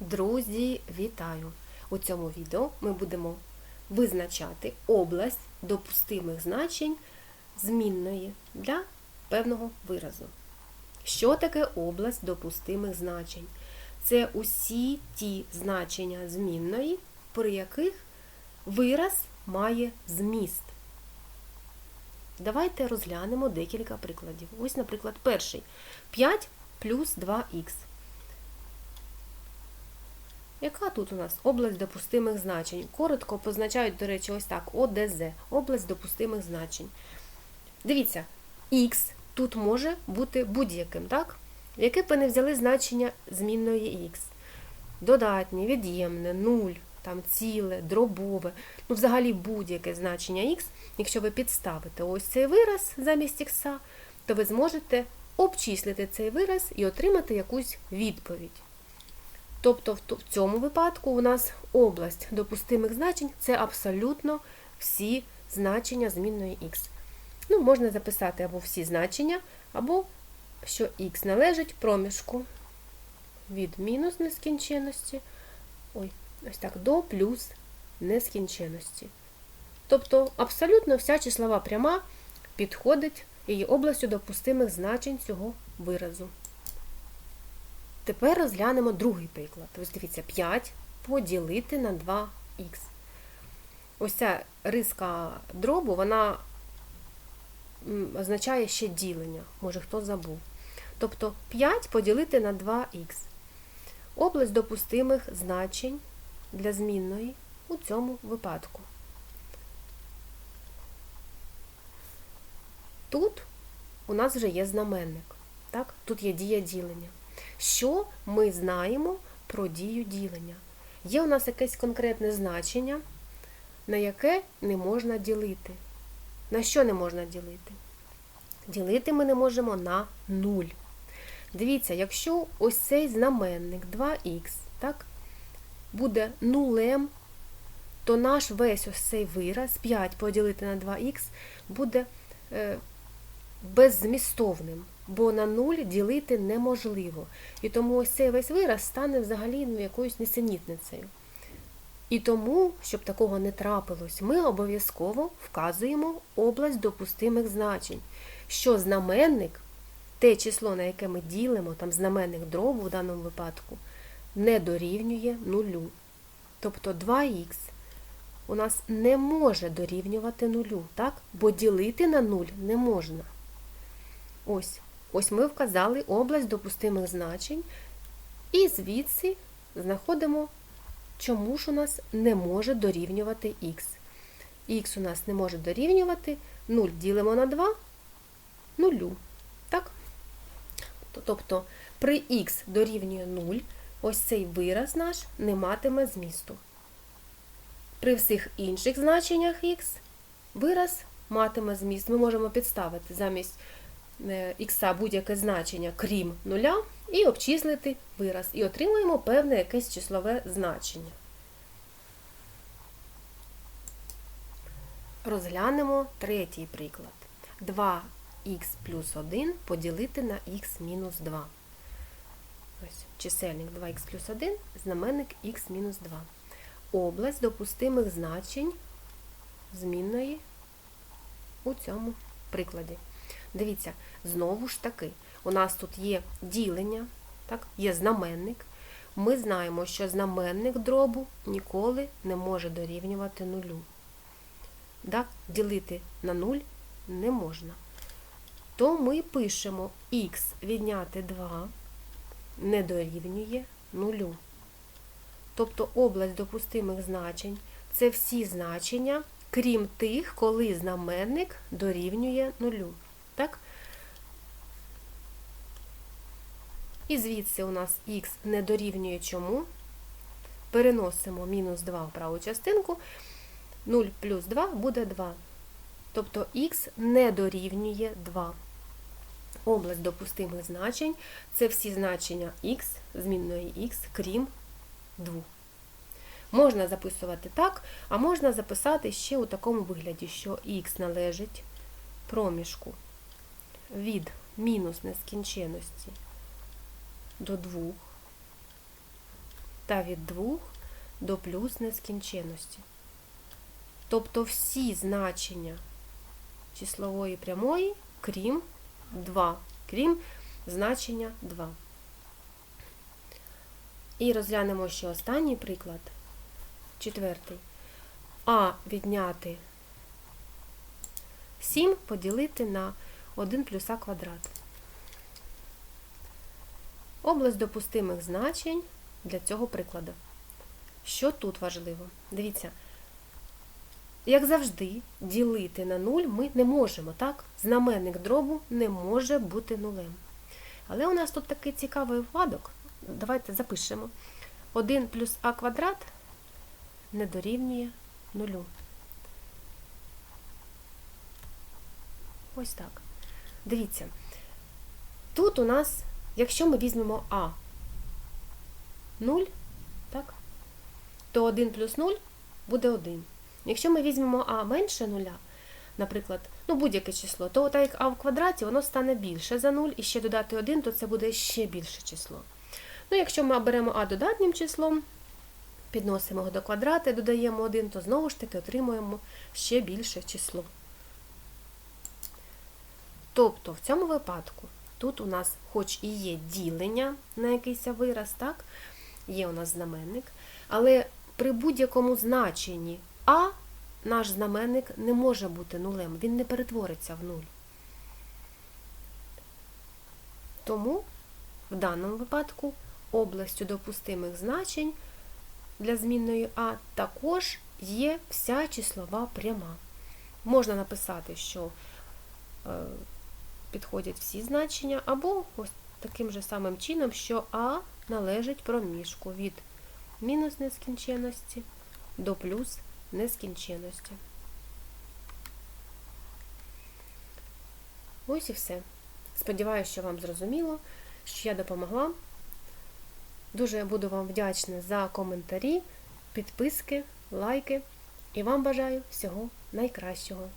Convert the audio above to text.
Друзі, вітаю! У цьому відео ми будемо визначати область допустимих значень змінної для певного виразу. Що таке область допустимих значень? Це усі ті значення змінної, при яких вираз має зміст. Давайте розглянемо декілька прикладів. Ось, наприклад, перший 5 плюс 2х. Яка тут у нас область допустимих значень? Коротко позначають, до речі, ось так: ОДЗ, область допустимих значень. Дивіться, х тут може бути будь-яким, так? Яке б ви не взяли значення змінної х? Додатнє, від'ємне, нуль, там ціле, дробове, ну взагалі будь-яке значення х, якщо ви підставите ось цей вираз замість х, то ви зможете обчислити цей вираз і отримати якусь відповідь. Тобто в цьому випадку у нас область допустимих значень це абсолютно всі значення змінної х. Ну, Можна записати або всі значення, або що х належить проміжку від мінус нескінченності, ой, ось так, до плюс нескінченності. Тобто абсолютно вся числова пряма підходить і областю допустимих значень цього виразу. Тепер розглянемо другий приклад. Ось дивіться, 5 поділити на 2х. Ось ця риска дробу, вона означає ще ділення, може хто забув. Тобто 5 поділити на 2х. Область допустимих значень для змінної у цьому випадку. Тут у нас вже є знаменник. Так? Тут є дія ділення. Що ми знаємо про дію ділення? Є у нас якесь конкретне значення, на яке не можна ділити. На що не можна ділити? Ділити ми не можемо на 0. Дивіться, якщо ось цей знаменник 2х так, буде нулем, то наш весь ось цей вираз 5 поділити на 2х буде е, беззмістовним бо на нуль ділити неможливо. І тому ось цей весь вираз стане взагалі ну, якоюсь несенітницею. І тому, щоб такого не трапилось, ми обов'язково вказуємо область допустимих значень, що знаменник, те число, на яке ми ділимо, там знаменник дробу в даному випадку, не дорівнює нулю. Тобто 2х у нас не може дорівнювати нулю, так? бо ділити на нуль не можна. Ось. Ось ми вказали область допустимих значень, і звідси знаходимо, чому ж у нас не може дорівнювати х. Х у нас не може дорівнювати 0 ділимо на 2 нулю. Так? Тобто при х дорівнює 0, ось цей вираз наш не матиме змісту. При всіх інших значеннях х вираз матиме зміст. Ми можемо підставити замість х будь-яке значення, крім нуля, і обчислити вираз. І отримуємо певне якесь числове значення. Розглянемо третій приклад. 2х плюс 1 поділити на х мінус 2. Ось Чисельник 2х плюс 1, знаменник х мінус 2. Область допустимих значень змінної у цьому прикладі. Дивіться, знову ж таки, у нас тут є ділення, так, є знаменник. Ми знаємо, що знаменник дробу ніколи не може дорівнювати нулю. Так, Ділити на 0 не можна. То ми пишемо х відняти 2 не дорівнює нулю. Тобто область допустимих значень це всі значення, крім тих, коли знаменник дорівнює нулю. Так? І звідси у нас х не дорівнює чому. Переносимо мінус 2 в праву частинку, 0 плюс 2 буде 2. Тобто х не дорівнює 2. Область допустимих значень це всі значення х, змінної х, крім 2. Можна записувати так, а можна записати ще у такому вигляді, що х належить проміжку від мінус нескінченності до 2 та від 2 до плюс нескінченності. Тобто всі значення числової прямої, крім 2, крім значення 2. І розглянемо ще останній приклад, четвертий. А відняти 7 поділити на 1 плюс а квадрат. Область допустимих значень для цього прикладу. Що тут важливо? Дивіться, як завжди, ділити на 0 ми не можемо, так? Знаменник дробу не може бути нулем. Але у нас тут такий цікавий випадок. Давайте запишемо. 1 плюс а квадрат не дорівнює нулю. Ось так. Дивіться. Тут у нас, якщо ми візьмемо А 0, так, то 1 плюс 0 буде 1. Якщо ми візьмемо А менше 0, наприклад, ну будь-яке число, то так як А в квадраті, воно стане більше за 0, і ще додати 1, то це буде ще більше число. Ну, якщо ми беремо А додатнім числом, підносимо його до квадрата додаємо 1, то знову ж таки отримуємо ще більше число. Тобто, в цьому випадку, тут у нас хоч і є ділення на якийсь вираз, так, є у нас знаменник, але при будь-якому значенні А наш знаменник не може бути нулем, він не перетвориться в нуль. Тому в даному випадку областю допустимих значень для змінної А також є вся числова пряма. Можна написати, що е, підходять всі значення, або ось таким же самим чином, що А належить проміжку від мінус нескінченності до плюс нескінченності. Ось і все. Сподіваюся, що вам зрозуміло, що я допомогла. Дуже буду вам вдячна за коментарі, підписки, лайки і вам бажаю всього найкращого.